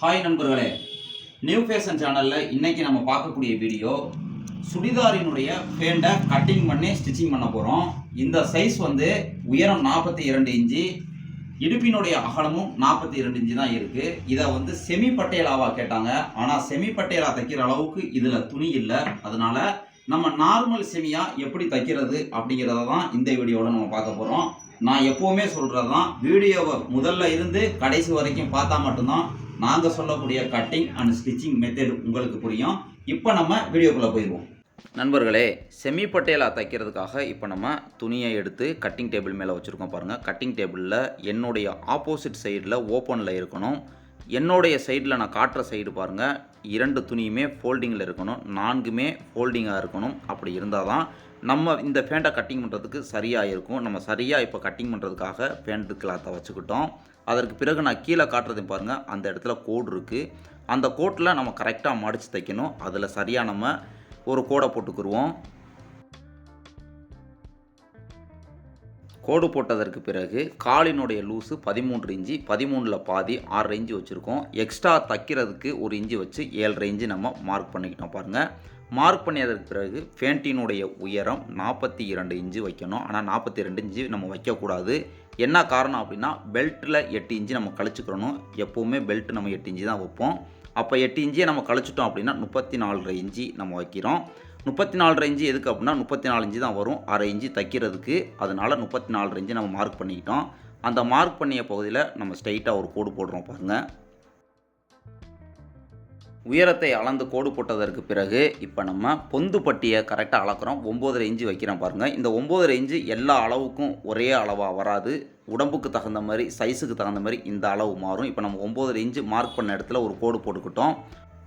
Hi நண்பர்களே new fashion சேனலில் இன்றைக்கி நம்ம பார்க்கக்கூடிய வீடியோ சுடிதாரினுடைய பேண்டை கட்டிங் பண்ணி ஸ்டிச்சிங் பண்ண போகிறோம் இந்த சைஸ் வந்து உயரம் நாற்பத்தி இரண்டு இன்ச்சு இடுப்பினுடைய அகலமும் நாற்பத்தி இரண்டு இன்ச்சு தான் இருக்குது இதை வந்து செமி பட்டேலாவாக கேட்டாங்க. ஆனால் செமி பட்டேலா தைக்கிற அளவுக்கு இதில் துணி இல்லை. அதனால் நம்ம நார்மல் செமியாக எப்படி தைக்கிறது அப்படிங்கிறத தான் இந்த வீடியோவில் நம்ம பார்க்க போகிறோம் நான் எப்போவுமே சொல்கிறது தான் வீடியோவை முதல்ல இருந்து கடைசி வரைக்கும் பார்த்தா மட்டும்தான் நாங்கள் சொல்லக்கூடிய கட்டிங் அண்ட் ஸ்டிச்சிங் மெத்தட் உங்களுக்கு புரியும். இப்போ நம்ம வீடியோக்குள்ளே போயிடுவோம். நண்பர்களே செமி பட்டேலா தைக்கிறதுக்காக இப்போ நம்ம துணியை எடுத்து கட்டிங் டேபிள் மேலே வச்சுருக்கோம் பாருங்கள் கட்டிங் டேபிளில் என்னுடைய ஆப்போசிட் சைடில் ஓப்பனில் இருக்கணும். என்னுடைய சைடில் நான் காட்டுற சைடு பாருங்கள் இரண்டு துணியுமே ஃபோல்டிங்கில் இருக்கணும். நான்குமே ஃபோல்டிங்காக இருக்கணும். அப்படி இருந்தால் தான் நம்ம இந்த ஃபேண்ட்டை கட்டிங் பண்ணுறதுக்கு சரியாக இருக்கும். நம்ம சரியாக இப்போ கட்டிங் பண்ணுறதுக்காக ஃபேண்ட் கிளாத்தை வச்சுக்கிட்டோம். அதற்கு பிறகு நான் கீழே காட்டுறது பாருங்கள் அந்த இடத்துல கோடு இருக்குது அந்த கோட்டில் நம்ம கரெக்டாக மடித்து தைக்கணும். அதில் சரியாக நம்ம ஒரு கோடை போட்டுக்குருவோம். கோடு போட்டதற்கு பிறகு காலினுடைய லூஸு பதிமூன்று இன்ச்சு பதிமூணில் பாதி ஆறு இன்ச்சு வச்சுருக்கோம். எக்ஸ்ட்ரா தைக்கிறதுக்கு ஒரு இன்ச்சு வச்சு ஏழரை இன்ச்சு நம்ம மார்க் பண்ணிக்கிட்டோம் பாருங்கள் மார்க் பண்ணியதற்கு பிறகு ஃபேண்டினுடைய உயரம் நாற்பத்தி இரண்டு இன்ச்சு வைக்கணும். ஆனால் நாற்பத்தி ரெண்டு இன்ச்சு நம்ம வைக்கக்கூடாது. என்ன காரணம் அப்படின்னா பெல்ட்டில் எட்டு இன்ச்சு நம்ம கழிச்சுக்கிறணும். எப்போவுமே பெல்ட் நம்ம எட்டு இன்ச்சு தான் வைப்போம். அப்போ எட்டு இன்ச்சியை நம்ம கழிச்சிட்டோம் அப்படின்னா முப்பத்தி நாலரை இன்ச்சு நம்ம வைக்கிறோம். முப்பத்தி நாலரை இன்ச்சு எதுக்கு அப்படின்னா முப்பத்தி நாலு இன்ச்சு தான் வரும். அரை இன்ச்சு தைக்கிறதுக்கு. அதனால் முப்பத்தி நாலரை இன்ச்சு நம்ம மார்க் பண்ணிக்கிட்டோம். அந்த மார்க் பண்ணிய பகுதியில் நம்ம ஸ்ட்ரைட்டாக ஒரு கோடு போடுறோம் பாருங்கள் உயரத்தை அளந்து கோடு போட்டதற்கு பிறகு இப்போ நம்ம பொந்து பட்டியை கரெக்டாக அளக்குறோம். ஒம்போதரை இன்ச்சு வைக்கிறோம் பாருங்கள் இந்த ஒம்போதரை இன்ச்சு எல்லா அளவுக்கும் ஒரே அளவாக வராது. உடம்புக்கு தகுந்த மாதிரி சைஸுக்கு தகுந்த மாதிரி இந்த அளவு மாறும். இப்போ நம்ம ஒம்போதரை இன்ச்சு மார்க் பண்ண இடத்துல ஒரு கோடு போட்டுக்கிட்டோம்.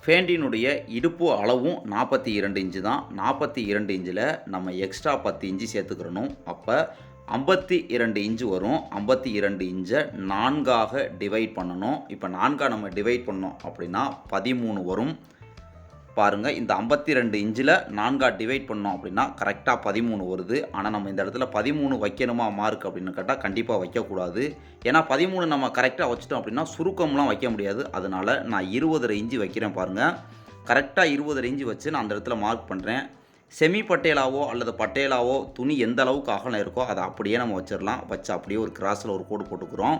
ஃபேண்டினுடைய இடுப்பு அளவும் நாற்பத்தி இரண்டு இன்ச்சு தான். நாற்பத்தி இரண்டு இன்ச்சில் நம்ம எக்ஸ்ட்ரா பத்து இன்ச்சு சேர்த்துக்கிறணும். அப்போ ஐம்பத்தி இரண்டு இன்ச்சு வரும். ஐம்பத்தி இரண்டு இன்ச்சை நான்காக டிவைட் பண்ணணும். இப்போ நான்காக நம்ம டிவைட் பண்ணோம் அப்படின்னா பதிமூணு வரும். பாருங்கள் இந்த ஐம்பத்தி ரெண்டு இன்ச்சில் நான்காக டிவைட் பண்ணோம் அப்படின்னா கரெக்டாக பதிமூணு வருது. ஆனால் நம்ம இந்த இடத்துல பதிமூணு வைக்கணுமா மார்க் அப்படின்னு கேட்டால் கண்டிப்பாக வைக்கக்கூடாது. ஏன்னா பதிமூணு நம்ம கரெக்டாக வச்சிட்டோம் அப்படின்னா சுருக்கம்லாம் வைக்க முடியாது. அதனால் நான் இருபதரை இன்ச்சு வைக்கிறேன் பாருங்கள் கரெக்டாக இருபதரை இன்ச்சு வச்சு நான் அந்த இடத்துல மார்க் பண்ணுறேன் செமி பட்டேலாவோ அல்லது பட்டேலாவோ துணி எந்த அளவுக்கு அகலம் இருக்கோ அதை அப்படியே நம்ம வச்சிடலாம். வச்சு அப்படியே ஒரு கிராஸில் ஒரு கோடு போட்டுக்கிறோம்.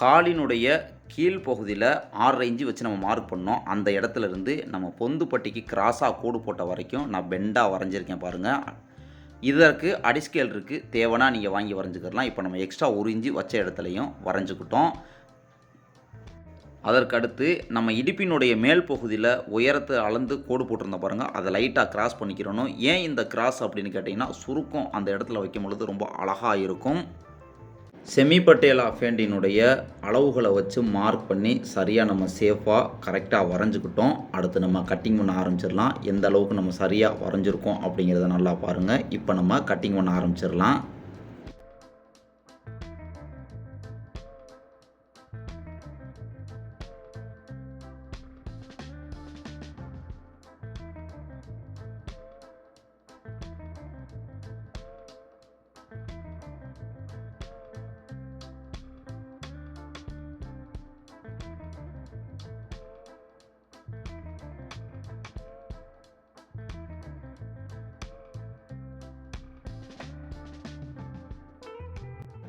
காலினுடைய கீழ் பகுதியில் ஆறரை இன்ச்சு வச்சு நம்ம மார்க் பண்ணோம். அந்த இடத்துல இருந்து நம்ம பொந்து பட்டிக்கு கிராஸாக கோடு போட்ட வரைக்கும் நான் பெண்டாக வரைஞ்சிருக்கேன் பாருங்கள் இதற்கு அடிஸ்கேல் இருக்குது தேவைன்னா நீங்கள் வாங்கி வரைஞ்சிக்கிறலாம் இப்போ நம்ம எக்ஸ்ட்ரா ஒரு இன்ச்சு வச்ச இடத்துலையும் வரைஞ்சிக்கிட்டோம். அதற்கடுத்து நம்ம இடுப்பினுடைய மேல் பகுதியில் உயரத்தை அளந்து கோடு போட்டிருந்தோம் பாருங்கள் அதை லைட்டாக கிராஸ் பண்ணிக்கிறணும். ஏன் இந்த கிராஸ் அப்படின்னு கேட்டிங்கன்னா சுருக்கம் அந்த இடத்துல வைக்கும் பொழுது ரொம்ப அழகாக இருக்கும். செமி பட்டேலா ஃபேண்டினுடைய அளவுகளை வச்சு மார்க் பண்ணி சரியாக நம்ம சேஃபாக கரெக்டாக வரைஞ்சிக்கிட்டோம். அடுத்து நம்ம கட்டிங் பண்ண ஆரம்பிச்சிடலாம். எந்த அளவுக்கு நம்ம சரியாக வரைஞ்சிருக்கோம் அப்படிங்கிறத நல்லா பாருங்கள் இப்போ நம்ம கட்டிங் பண்ண ஆரம்பிச்சிடலாம்.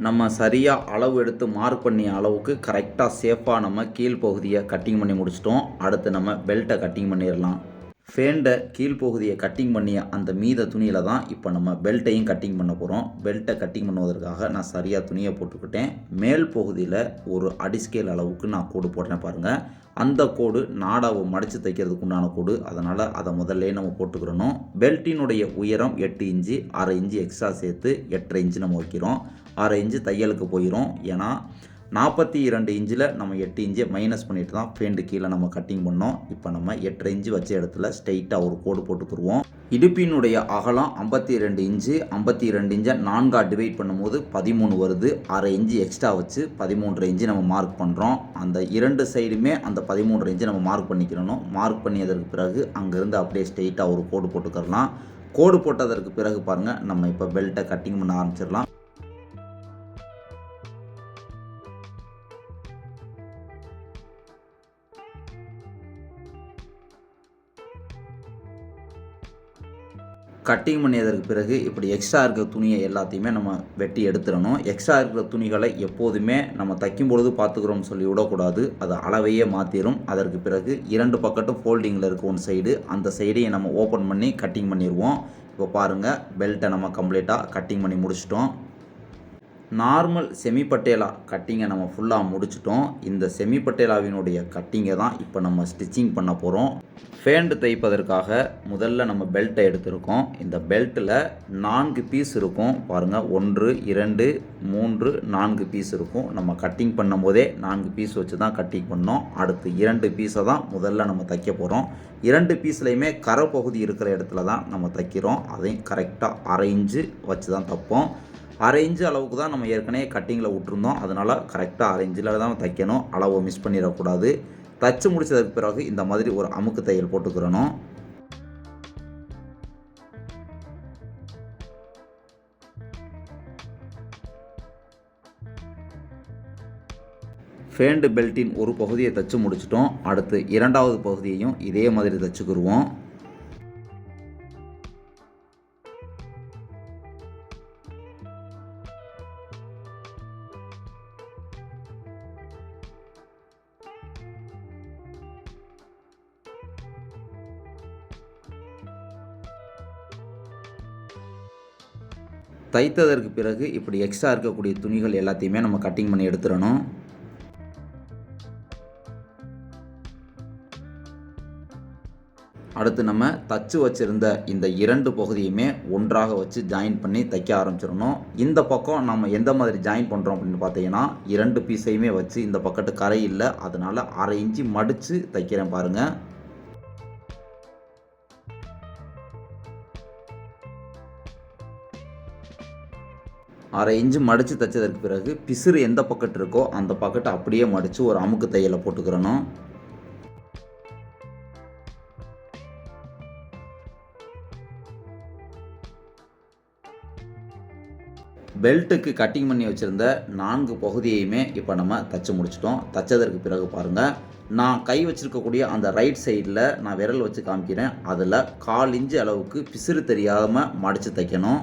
நம்ம சரியாக அளவு எடுத்து மார்க் பண்ணிய அளவுக்கு கரெக்டாக சேஃபாக நம்ம கீழ்ப்பகுதியை கட்டிங் பண்ணி முடிச்சிட்டோம். அடுத்து நம்ம பெல்ட்டை கட்டிங் பண்ணிடலாம். ஃபேண்டை கீழ்ப்பகுதியை கட்டிங் பண்ணிய அந்த மீத துணியில் தான் இப்போ நம்ம பெல்ட்டையும் கட்டிங் பண்ண போகிறோம் பெல்ட்டை கட்டிங் பண்ணுவதற்காக நான் சரியாக துணியை போட்டுக்கிட்டேன். மேல் பகுதியில் ஒரு அடிஸ்கேல் அளவுக்கு நான் கோடு போட்டேன் பாருங்கள் அந்த கோடு நாடாவை மடித்து தைக்கிறதுக்கு உண்டான கோடு. அதனால் அதை முதல்ல நம்ம போட்டுக்கிறணும். பெல்ட்டினுடைய உயரம் எட்டு இன்ச்சு அரை இன்ச்சு எக்ஸ்ட்ரா சேர்த்து எட்டரை இன்ச்சு நம்ம வைக்கிறோம். ஆறு இன்ச்சு தையலுக்கு போயிடும் ஏன்னா நாற்பத்தி இரண்டு இன்ச்சில் நம்ம எட்டு இன்ச்சை மைனஸ் பண்ணிட்டு தான் ஃபேண்டு கீழே நம்ம கட்டிங் பண்ணோம். இப்போ நம்ம எட்டரை இன்ச்சு வச்ச இடத்துல ஸ்ட்ரைட்டாக ஒரு கோடு போட்டுக்குருவோம். இடுப்பினுடைய அகலம் ஐம்பத்தி ரெண்டு இன்ச்சு. ஐம்பத்தி ரெண்டு இன்ச்சை நான்காக டிவைட் பண்ணும்போது பதிமூணு வருது. அரை இன்ச்சு எக்ஸ்ட்ரா வச்சு பதிமூன்றரை இன்ச்சு நம்ம மார்க் பண்ணுறோம் அந்த இரண்டு சைடுமே அந்த பதிமூன்றரை இன்ச்சு நம்ம மார்க் பண்ணிக்கிறணும் மார்க் பண்ணியதற்கு பிறகு அங்கேருந்து அப்படியே ஸ்ட்ரைட்டாக ஒரு கோடு போட்டுக்கிறலாம். கோடு போட்டதற்கு பிறகு பாருங்கள் நம்ம இப்போ பெல்ட்டை கட்டிங் பண்ண ஆரம்பிச்சிடலாம். கட்டிங் பண்ணியதற்கு பிறகு இப்படி எக்ஸ்ட்ரா இருக்கிற துணியை எல்லாத்தையுமே நம்ம வெட்டி எடுத்துடணும். எக்ஸ்ட்ரா இருக்கிற துணிகளை எப்போதுமே நம்ம தைக்கும் பொழுது பார்த்துக்கிறோம்னு சொல்லி விடக்கூடாது. அது அளவையே மாற்றிடும் அதற்கு பிறகு இரண்டு பக்கட்டும் ஃபோல்டிங்கில் இருக்க ஒன் சைடு அந்த சைடையும் நம்ம ஓப்பன் பண்ணி கட்டிங் பண்ணிடுவோம் இப்போ பாருங்கள் பெல்ட்டை நம்ம கம்ப்ளீட்டாக கட்டிங் பண்ணி முடிச்சிட்டோம். நார்மல் செமி பட்டேலா கட்டிங்கை நம்ம ஃபுல்லாக முடிச்சிட்டோம். இந்த செமி பட்டேலாவினுடைய கட்டிங்கை தான் இப்போ நம்ம ஸ்டிச்சிங் பண்ண போகிறோம் ஃபேண்டு தைப்பதற்காக முதல்ல நம்ம பெல்ட்டை எடுத்திருக்கோம். இந்த பெல்ட்டில் நான்கு பீஸ் இருக்கும். பாருங்கள் ஒன்று இரண்டு மூன்று நான்கு பீஸ் இருக்கும். நம்ம கட்டிங் பண்ணும்போதே நான்கு பீஸ் வச்சு தான் கட்டிங் பண்ணோம். அடுத்து இரண்டு பீஸை தான் முதல்ல நம்ம தைக்க போகிறோம் இரண்டு பீஸ்லையுமே கரை பகுதி இருக்கிற இடத்துல தான் நம்ம தைக்கிறோம். அதையும் கரெக்டாக அரைஞ்சு வச்சு தான் தைப்போம். அரை இன்ச்சு அளவுக்கு தான் நம்ம ஏற்கனவே கட்டிங்கில் விட்டுருந்தோம். அதனால் கரெக்டாக அரை இன்ச்சில் தான் தைக்கணும். அளவை மிஸ் பண்ணிடக்கூடாது. தச்சு முடித்ததுக்கு பிறகு இந்த மாதிரி ஒரு அமுக்கு தையல் போட்டுக்கிறணும். ஃபேண்டு பெல்ட்டின் ஒரு பகுதியை தச்சு முடிச்சிட்டோம். அடுத்து இரண்டாவது பகுதியையும் இதே மாதிரி தச்சுக்கிடுவோம் தைத்ததற்கு பிறகு இப்படி எக்ஸ்ட்ரா இருக்கக்கூடிய துணிகள் எல்லாத்தையுமே நம்ம கட்டிங் பண்ணி எடுத்துடணும். அடுத்து நம்ம தச்சு வச்சுருந்த இந்த இரண்டு பகுதியுமே ஒன்றாக வச்சு ஜாயின் பண்ணி தைக்க ஆரம்பிச்சிடணும். இந்த பக்கம் நம்ம எந்த மாதிரி ஜாயின் பண்ணுறோம் அப்படின்னு பார்த்தீங்கன்னா இரண்டு பீஸையுமே வச்சு இந்த பக்கத்து கரை இல்லை அதனால் அரை இன்ச்சு மடித்து தைக்கிறேன் பாருங்கள் அரை இன்ச்சு மடித்து தைச்சதற்கு பிறகு பிசுறு எந்த பக்கெட் இருக்கோ அந்த பக்கெட்டை அப்படியே மடித்து ஒரு அமுக்கு தையலை போட்டுக்கிறணும். பெல்ட்டுக்கு கட்டிங் பண்ணி வச்சுருந்த நான்கு பகுதியையுமே இப்போ நம்ம தச்சு முடிச்சிட்டோம். தச்சதற்கு பிறகு பாருங்கள் நான் கை வச்சுருக்கக்கூடிய அந்த ரைட் சைடில் நான் விரல் வச்சு காமிக்கிறேன். அதில் கால் இன்ச்சு அளவுக்கு பிசுறு தெரியாமல் மடித்து தைக்கணும்.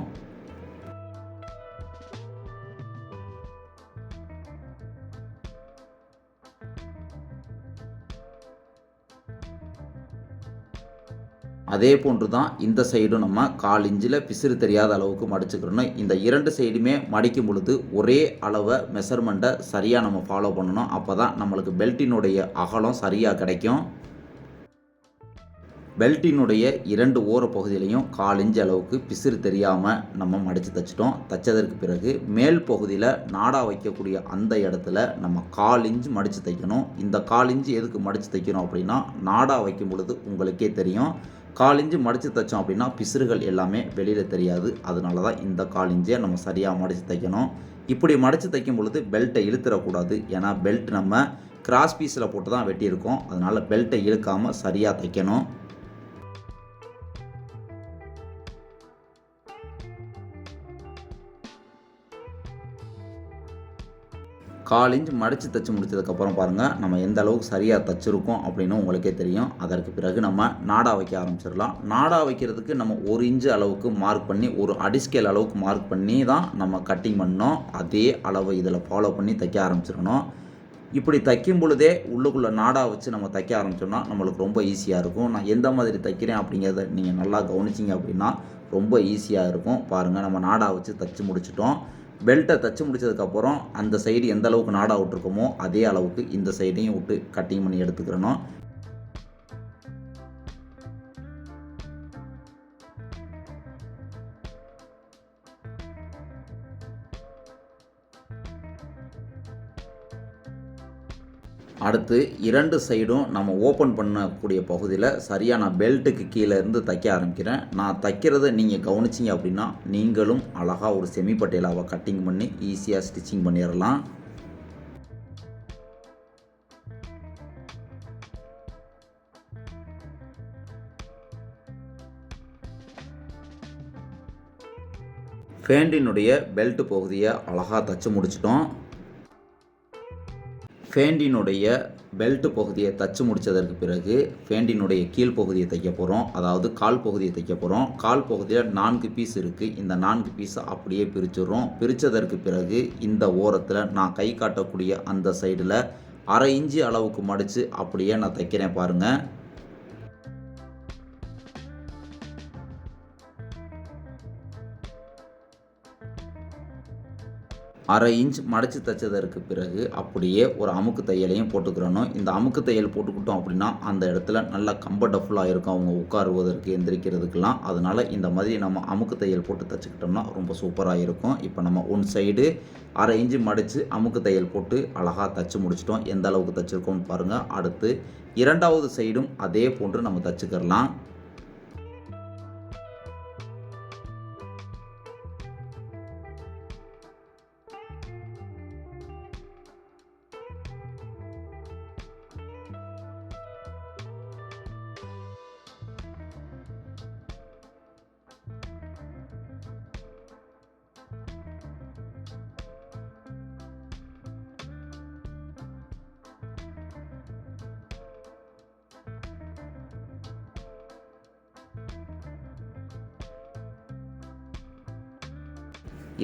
அதே போன்று தான் இந்த சைடும் நம்ம கால் இஞ்சில் பிசிறு தெரியாத அளவுக்கு மடிச்சுக்கிறணும் இந்த இரண்டு சைடுமே மடிக்கும் பொழுது ஒரே அளவை மெஷர்மெண்ட்டை சரியாக நம்ம ஃபாலோ பண்ணணும். அப்போ தான் நம்மளுக்கு பெல்ட்டினுடைய அகலம் சரியாக கிடைக்கும். பெல்ட்டினுடைய இரண்டு ஓர பகுதியிலையும் கால் இஞ்சி அளவுக்கு பிசிறு தெரியாமல் நம்ம மடித்து தைச்சிட்டோம். தைச்சதற்கு பிறகு மேல் பகுதியில் நாடா வைக்கக்கூடிய அந்த இடத்துல நம்ம கால் இஞ்சி மடித்து தைக்கணும். இந்த கால் இஞ்சி எதுக்கு மடித்து தைக்கணும் அப்படின்னா நாடா வைக்கும் பொழுது உங்களுக்கே தெரியும். கால் மடித்து தைச்சோம் அப்படின்னா பிசுறுகள் எல்லாமே வெளியில் தெரியாது. அதனால தான் இந்த கால் நம்ம சரியாக மடித்து தைக்கணும். இப்படி மடித்து தைக்கும் பொழுது பெல்ட்டை இழுத்துடக்கூடாது ஏன்னா பெல்ட் நம்ம கிராஸ் பீஸில் போட்டு தான் வெட்டியிருக்கோம். அதனால் பெல்ட்டை இழுக்காமல் சரியாக தைக்கணும். கால் இன்ச் மடித்து தைச்சி முடிச்சதுக்கப்புறம் பாருங்கள் நம்ம எந்த அளவுக்கு சரியாக தைச்சிருக்கோம் அப்படின்னு உங்களுக்கே தெரியும். அதற்கு பிறகு நம்ம நாடா வைக்க ஆரம்பிச்சிடலாம். நாடா வைக்கிறதுக்கு நம்ம ஒரு இன்ச்சு அளவுக்கு மார்க் பண்ணி ஒரு அடிஸ்கேல் அளவுக்கு மார்க் பண்ணி தான் நம்ம கட்டிங் பண்ணோம் அதே அளவு இதில் ஃபாலோ பண்ணி தைக்க ஆரம்பிச்சிடணும் இப்படி தைக்கும் பொழுதே உள்ளுக்குள்ளே நாடா வச்சு நம்ம தைக்க ஆரம்பிச்சோம்னா நம்மளுக்கு ரொம்ப ஈஸியாக இருக்கும். நான் எந்த மாதிரி தைக்கிறேன் அப்படிங்கிறத நீங்கள் நல்லா கவனிச்சிங்க அப்படின்னா ரொம்ப ஈஸியாக இருக்கும். பாருங்கள் நம்ம நாடா வச்சு தைச்சு முடிச்சிட்டோம். பெல்ட்டை தச்சு முடிச்சதுக்கப்புறம் அந்த சைடு எந்த அளவுக்கு நாடாக விட்ருக்கோமோ அதே அளவுக்கு இந்த சைடையும் விட்டு கட்டிங் பண்ணி எடுத்துக்கிறணும். அடுத்து இரண்டு சைடும் நம்ம ஓப்பன் பண்ணக்கூடிய பகுதியில் சரியாக நான் பெல்ட்டுக்கு கீழே இருந்து தைக்க ஆரம்பிக்கிறேன். நான் தைக்கிறத நீங்கள் கவனிச்சிங்க அப்படின்னா நீங்களும் அழகாக ஒரு செமி பட்டேலாவை கட்டிங் பண்ணி ஈஸியாக ஸ்டிச்சிங் பண்ணிடலாம். ஃபேண்டினுடைய பெல்ட் பகுதியை அழகாக தச்சு முடிச்சிட்டோம். ஃபேண்டினுடைய பெல்ட் பகுதியை தச்சு முடித்ததற்கு பிறகு ஃபேண்டினுடைய கீழ் பகுதியை தைக்க போகிறோம் அதாவது கால் பகுதியை தைக்க போகிறோம் கால் பகுதியில் நான்கு பீஸ் இருக்குது இந்த நான்கு பீஸை அப்படியே பிரிச்சிடுறோம். பிரித்ததற்கு பிறகு இந்த ஓரத்தில் நான் கை காட்டக்கூடிய அந்த சைடில் அரை இன்ச்சு அளவுக்கு மடித்து அப்படியே நான் தைக்கிறேன் பாருங்கள் அரை இன்ச் மடித்து தைச்சதற்கு பிறகு அப்படியே ஒரு அமுக்கு தையலையும் போட்டுக்கிறணும். இந்த அமுக்கு தையல் போட்டுக்கிட்டோம் அப்படின்னா அந்த இடத்துல நல்லா கம்ஃபர்டபுளாக இருக்கும். அவங்க உட்காருவதற்கு எந்திரிக்கிறதுக்கெல்லாம். அதனால் இந்த மாதிரி நம்ம அமுக்கு தையல் போட்டு தைச்சிக்கிட்டோம்னா ரொம்ப சூப்பராக இருக்கும். இப்போ நம்ம ஒன் சைடு அரை இன்ச்சு மடித்து அமுக்கு தையல் போட்டு அழகாக தைச்சு முடிச்சிட்டோம். எந்த அளவுக்கு தைச்சிருக்கோம்னு பாருங்கள் அடுத்து இரண்டாவது சைடும் அதே போன்று நம்ம தைச்சிக்கிறலாம்.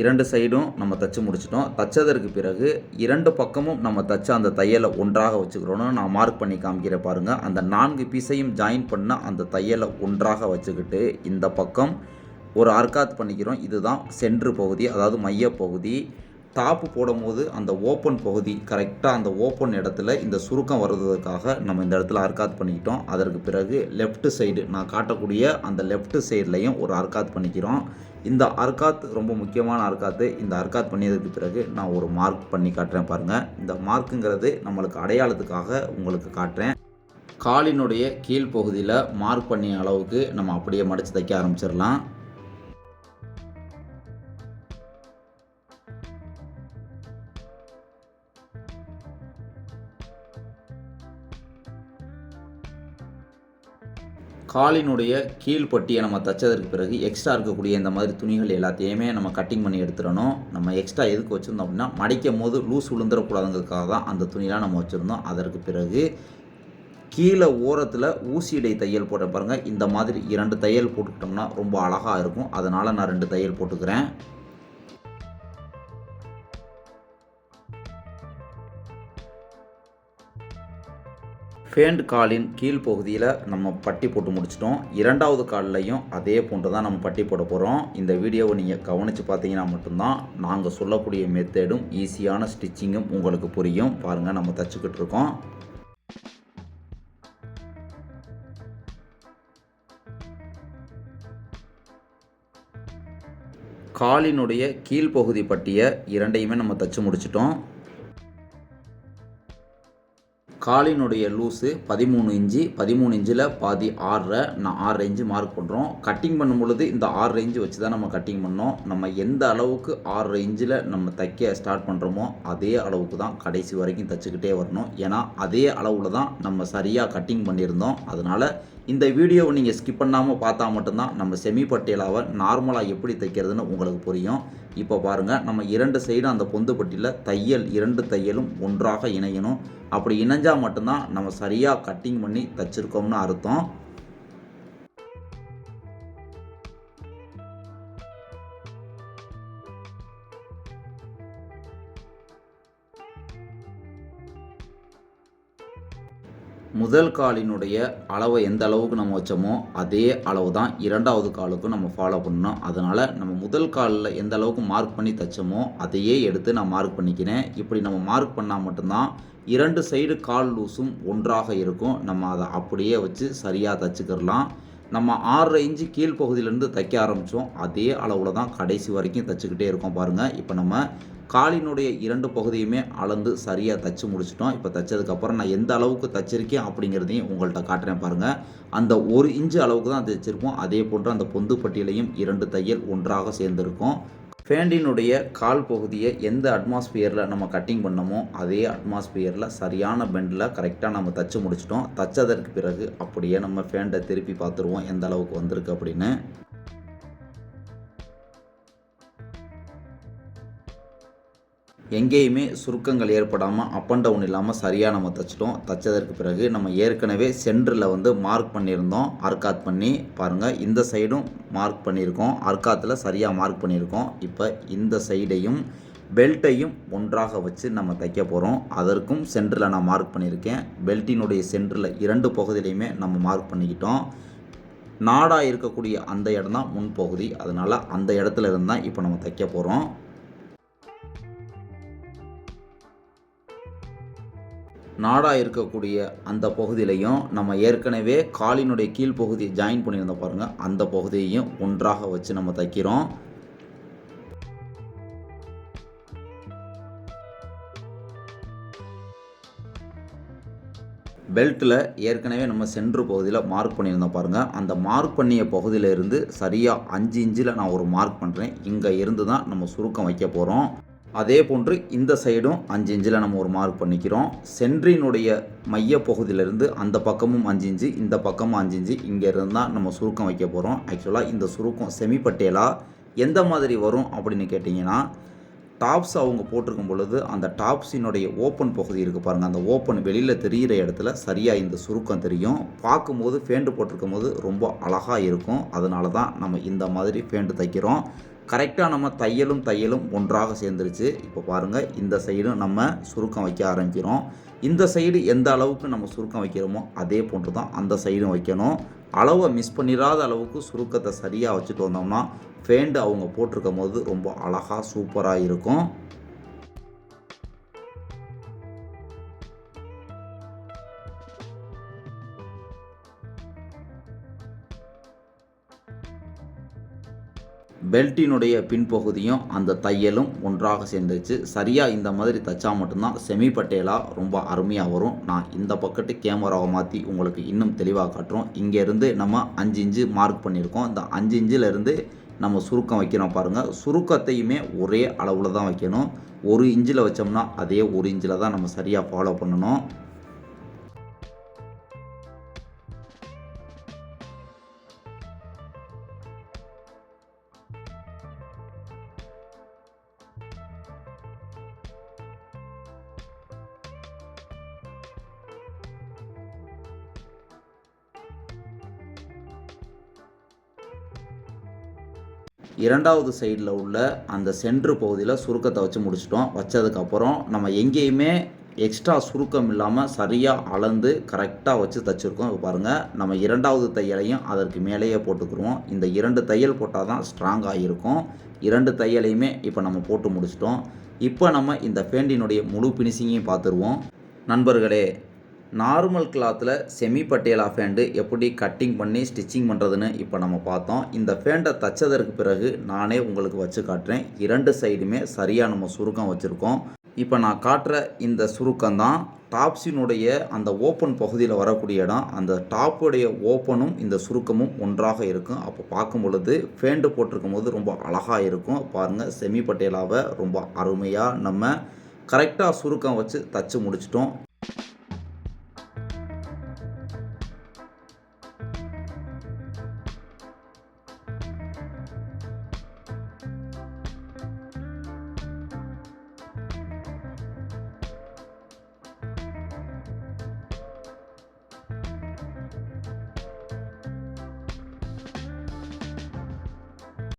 இரண்டு சைடும் நம்ம தச்சு முடிச்சிட்டோம். தச்சதற்கு பிறகு இரண்டு பக்கமும் நம்ம தச்ச அந்த தையலை ஒன்றாக வச்சுக்கிறோன்னு நான் மார்க் பண்ணி காமிக்கிறேன் பாருங்கள் அந்த நான்கு பீஸையும் ஜாயின் பண்ண அந்த தையலை ஒன்றாக வச்சுக்கிட்டு இந்த பக்கம் ஒரு அர்காத் பண்ணிக்கிறோம். இதுதான் சென்ட்ரு பகுதி அதாவது மைய பகுதி டாப்பு போடும்போது அந்த ஓப்பன் பகுதி கரெக்டாக அந்த ஓப்பன் இடத்துல இந்த சுருக்கம் வர்றதுக்காக நம்ம இந்த இடத்துல அர்க்காத் பண்ணிக்கிட்டோம். அதற்கு பிறகு லெஃப்ட் சைடு நான் காட்டக்கூடிய அந்த லெஃப்ட் சைட்லையும் ஒரு அர்க்காத் பண்ணிக்கிறோம். இந்த அர்க்காத் ரொம்ப முக்கியமான அர்க்காத்து இந்த அர்க்காத் பண்ணியதுக்கு பிறகு நான் ஒரு மார்க் பண்ணி காட்டுறேன் பாருங்கள் இந்த மார்க்குங்கிறது நம்மளுக்கு அடையாளத்துக்காக உங்களுக்கு காட்டுறேன். காலினுடைய கீழ்ப்பகுதியில் மார்க் பண்ணிய அளவுக்கு நம்ம அப்படியே மடித்து தைக்க ஆரம்பிச்சிடலாம். காலினுடைய கீழ்ப்பட்டியை நம்ம தைச்சதற்கு பிறகு எக்ஸ்ட்ரா இருக்கக்கூடிய இந்த மாதிரி துணிகள் எல்லாத்தையுமே நம்ம கட்டிங் பண்ணி எடுத்துடணும். நம்ம எக்ஸ்ட்ரா எதுக்கு வச்சுருந்தோம் அப்படின்னா மடிக்கும் போது லூஸ் விழுந்துடக்கூடாதுங்கிறதுக்காக தான் அந்த துணியெலாம் நம்ம வச்சுருந்தோம். அதற்கு பிறகு கீழே ஓரத்தில் ஊசியடை தையல் போட்ட பாருங்கள் இந்த மாதிரி இரண்டு தையல் போட்டுக்கிட்டோம்னா ரொம்ப அழகாக இருக்கும். அதனால் நான் ரெண்டு தையல் போட்டுக்கிறேன். ஃபேண்ட் காலின் கீழ் பகுதியில் நம்ம பட்டி போட்டு முடிச்சிட்டோம். இரண்டாவது கால்லையும் அதே போன்று தான் நம்ம பட்டி போட போகிறோம் இந்த வீடியோவை நீங்கள் கவனித்து பார்த்தீங்கன்னா மட்டும்தான் நாங்கள் சொல்லக்கூடிய மெத்தேடும் ஈஸியான ஸ்டிச்சிங்கும் உங்களுக்கு புரியும். பாருங்கள் நம்ம தச்சுக்கிட்டு இருக்கோம். காலினுடைய கீழ்ப்பகுதி பட்டியை இரண்டையுமே நம்ம தச்சு முடிச்சிட்டோம். காலினுடைய லூஸு பதிமூணு இன்ச்சு பதிமூணு இன்ச்சில் பாதி ஆறரை நான் ஆறு இன்ச்சு மார்க் பண்ணுறோம் கட்டிங் பண்ணும் பொழுது இந்த ஆறு இன்ச்சு வச்சு தான் நம்ம கட்டிங் பண்ணோம். நம்ம எந்த அளவுக்கு ஆறு இன்ச்சில் நம்ம தைக்க ஸ்டார்ட் பண்ணுறோமோ அதே அளவுக்கு தான் கடைசி வரைக்கும் தைச்சிக்கிட்டே வரணும். ஏன்னா அதே அளவில் தான் நம்ம சரியாக கட்டிங் பண்ணியிருந்தோம். அதனால் இந்த வீடியோவை நீங்கள் ஸ்கிப் பண்ணாமல் பார்த்தா மட்டும்தான் நம்ம செமி பட்டியலாவை நார்மலாக எப்படி தைக்கிறதுன்னு உங்களுக்கு புரியும். இப்போ பாருங்கள் நம்ம இரண்டு சைடும் அந்த பொந்து பட்டியில் தையல் இரண்டு தையலும் ஒன்றாக இணையணும். அப்படி இணைஞ்சால் மட்டும்தான் நம்ம சரியாக கட்டிங் பண்ணி தைச்சிருக்கோம்னு அர்த்தம். முதல் காலினுடைய அளவை எந்த அளவுக்கு நம்ம வச்சோமோ அதே அளவு தான் இரண்டாவது காலுக்கும் நம்ம ஃபாலோ பண்ணணும். அதனால் நம்ம முதல் காலில் எந்த அளவுக்கு மார்க் பண்ணி தைச்சோமோ அதையே எடுத்து நான் மார்க் பண்ணிக்கிறேன். இப்படி நம்ம மார்க் பண்ணால் மட்டும்தான் இரண்டு சைடு கால் லூஸும் ஒன்றாக இருக்கும். நம்ம அதை அப்படியே வச்சு சரியாக தைச்சிக்கிறலாம். நம்ம ஆறரை இன்ச்சு கீழ்ப்பகுதியிலேருந்து தைக்க ஆரம்பித்தோம் அதே அளவில் தான் கடைசி வரைக்கும் தைச்சிக்கிட்டே இருக்கோம் பாருங்கள் இப்போ நம்ம காலினுடைய இரண்டு பகுதியுமே அளந்து சரியாக தைச்சி முடிச்சிட்டோம். இப்போ தைச்சதுக்கப்புறம் நான் எந்த அளவுக்கு தைச்சிருக்கேன் அப்படிங்கிறதையும் உங்கள்கிட்ட காட்டுறேன் பாருங்கள் அந்த ஒரு இன்ச்சு அளவுக்கு தான் தைச்சிருக்கோம் அதே போன்று அந்த பொந்து பட்டியலையும் இரண்டு தையல் ஒன்றாக சேர்ந்துருக்கும். ஃபேண்டினுடைய கால் பகுதியை எந்த அட்மாஸ்பியரில் நம்ம கட்டிங் பண்ணமோ அதே அட்மாஸ்பியரில் சரியான பெண்டில் கரெக்டாக நம்ம தச்சு முடிச்சிட்டோம். தச்சதற்கு பிறகு அப்படியே நம்ம ஃபேண்டை திருப்பி பார்த்துருவோம் எந்த அளவுக்கு வந்திருக்கு அப்படின்னு. எங்கேயுமே சுருக்கங்கள் ஏற்படாமல் அப் அண்ட் டவுன் இல்லாமல் சரியாக நம்ம தைச்சிட்டோம். தைச்சதற்கு பிறகு நம்ம ஏற்கனவே சென்டரில் வந்து மார்க் பண்ணியிருந்தோம். அர்காத் பண்ணி பாருங்கள் இந்த சைடும் மார்க் பண்ணியிருக்கோம். அர்க்காத்தில் சரியாக மார்க் பண்ணியிருக்கோம். இப்போ இந்த சைடையும் பெல்ட்டையும் ஒன்றாக வச்சு நம்ம தைக்க போகிறோம் அதற்கும் சென்டரில் நான் மார்க் பண்ணியிருக்கேன். பெல்ட்டினுடைய சென்டரில் இரண்டு பகுதியிலையுமே நம்ம மார்க் பண்ணிக்கிட்டோம். நாடாக இருக்கக்கூடிய அந்த இடம் தான் முன்பகுதி அதனால் அந்த இடத்துல இருந்தால் இப்போ நம்ம தைக்க போகிறோம் நாடாக இருக்கக்கூடிய அந்த பகுதியிலையும் நம்ம ஏற்கனவே காலினுடைய கீழ்ப்பகுதியை ஜாயின் பண்ணியிருந்தோம் பாருங்கள் அந்த பகுதியையும் ஒன்றாக வச்சு நம்ம தைக்கிறோம். பெல்ட்டில் ஏற்கனவே நம்ம சென்ட்ரு பகுதியில் மார்க் பண்ணியிருந்தோம் பாருங்கள் அந்த மார்க் பண்ணிய பகுதியில இருந்து சரியாக அஞ்சு இன்ச்சில் நான் ஒரு மார்க் பண்ணுறேன் இங்கே இருந்து தான் நம்ம சுருக்கம் வைக்க போகிறோம் அதே போன்று இந்த சைடும் அஞ்சு இன்ச்சில் நம்ம ஒரு மார்க் பண்ணிக்கிறோம். சென்ட்ரினுடைய மைய பகுதியிலிருந்து அந்த பக்கமும் அஞ்சு இன்ச்சு இந்த பக்கமும் அஞ்சு இன்ச்சு இங்கே இருந்து தான் நம்ம சுருக்கம் வைக்க போகிறோம் ஆக்சுவலாக இந்த சுருக்கம் செமி பட்டேலா எந்த மாதிரி வரும் அப்படின்னு கேட்டிங்கன்னா டாப்ஸ் அவங்க போட்டிருக்கும் பொழுது அந்த டாப்ஸினுடைய ஓப்பன் பகுதி இருக்குது பாருங்கள் அந்த ஓப்பன் வெளியில் தெரிகிற இடத்துல சரியாக இந்த சுருக்கம் தெரியும். பார்க்கும்போது ஃபேண்டு போட்டிருக்கும் போது ரொம்ப அழகாக இருக்கும். அதனால தான் நம்ம இந்த மாதிரி ஃபேண்டு தைக்கிறோம். கரெக்டாக நம்ம தையலும் தையலும் ஒன்றாக சேர்ந்துருச்சு. இப்போ பாருங்கள் இந்த சைடும் நம்ம சுருக்கம் வைக்க ஆரம்பிக்கிறோம். இந்த சைடு எந்த அளவுக்கு நம்ம சுருக்கம் வைக்கிறோமோ அதே போன்று தான் அந்த சைடும் வைக்கணும். அளவை மிஸ் பண்ணிடாத அளவுக்கு சுருக்கத்தை சரியாக வச்சுட்டு வந்தோம்னா ஃபேண்டு அவங்க போட்டிருக்கும் போது ரொம்ப அழகாக சூப்பராக இருக்கும். பெல்ட்டினுடைய பின்பகுதியும் அந்த தையலும் ஒன்றாக சேர்ந்துச்சு சரியாக இந்த மாதிரி தைச்சா மட்டும்தான் செமி பட்டேலாக ரொம்ப அருமையாக வரும். நான் இந்த பக்கத்து கேமராவை மாற்றி உங்களுக்கு இன்னும் தெளிவாக காட்டுறோம். இங்கேருந்து நம்ம அஞ்சு இன்ச்சு மார்க் பண்ணியிருக்கோம். இந்த அஞ்சு இன்ச்சில் நம்ம சுருக்கம் வைக்கிறோம் பாருங்கள் சுருக்கத்தையுமே ஒரே அளவில் தான் வைக்கணும். ஒரு இன்ச்சில் வச்சோம்னா அதே ஒரு இன்ச்சில் தான் நம்ம சரியாக ஃபாலோ பண்ணணும். இரண்டாவது சைடில் உள்ள அந்த சென்ட்ரு பகுதியில் சுருக்கத்தை வச்சு முடிச்சிட்டோம். வச்சதுக்கப்புறம் நம்ம எங்கேயுமே எக்ஸ்ட்ரா சுருக்கம் இல்லாமல் சரியாக அளந்து கரெக்டாக வச்சு தைச்சிருக்கோம். இப்போ பாருங்கள் நம்ம இரண்டாவது தையலையும் அதற்கு மேலேயே போட்டுக்குருவோம். இந்த இரண்டு தையல் போட்டால் தான் ஸ்ட்ராங்காக இருக்கும் இரண்டு தையலையுமே இப்போ நம்ம போட்டு முடிச்சிட்டோம். இப்போ நம்ம இந்த ஃபேண்டினுடைய முழு பினிஷிங்கையும் பார்த்துருவோம். நண்பர்களே நார்மல் கிளாத்தில் செமி பட்டேலா ஃபேண்டு எப்படி கட்டிங் பண்ணி ஸ்டிச்சிங் பண்ணுறதுன்னு இப்போ நம்ம பார்த்தோம். இந்த ஃபேண்டை தைச்சதற்கு பிறகு நானே உங்களுக்கு வச்சு காட்டுறேன். இரண்டு சைடுமே சரியாக நம்ம சுருக்கம் வச்சுருக்கோம். இப்போ நான் காட்டுற இந்த சுருக்கம் தான் டாப்ஸினுடைய அந்த ஓப்பன் பகுதியில் வரக்கூடிய இடம். அந்த டாப்புடைய ஓப்பனும் இந்த சுருக்கமும் ஒன்றாக இருக்கும். அப்போ பார்க்கும் பொழுது ஃபேண்டு போட்டிருக்கும் போது ரொம்ப அழகாக இருக்கும். பாருங்கள் செமி பட்டேலாவை ரொம்ப அருமையாக நம்ம கரெக்டாக சுருக்கம் வச்சு தச்சு முடிச்சிட்டோம்.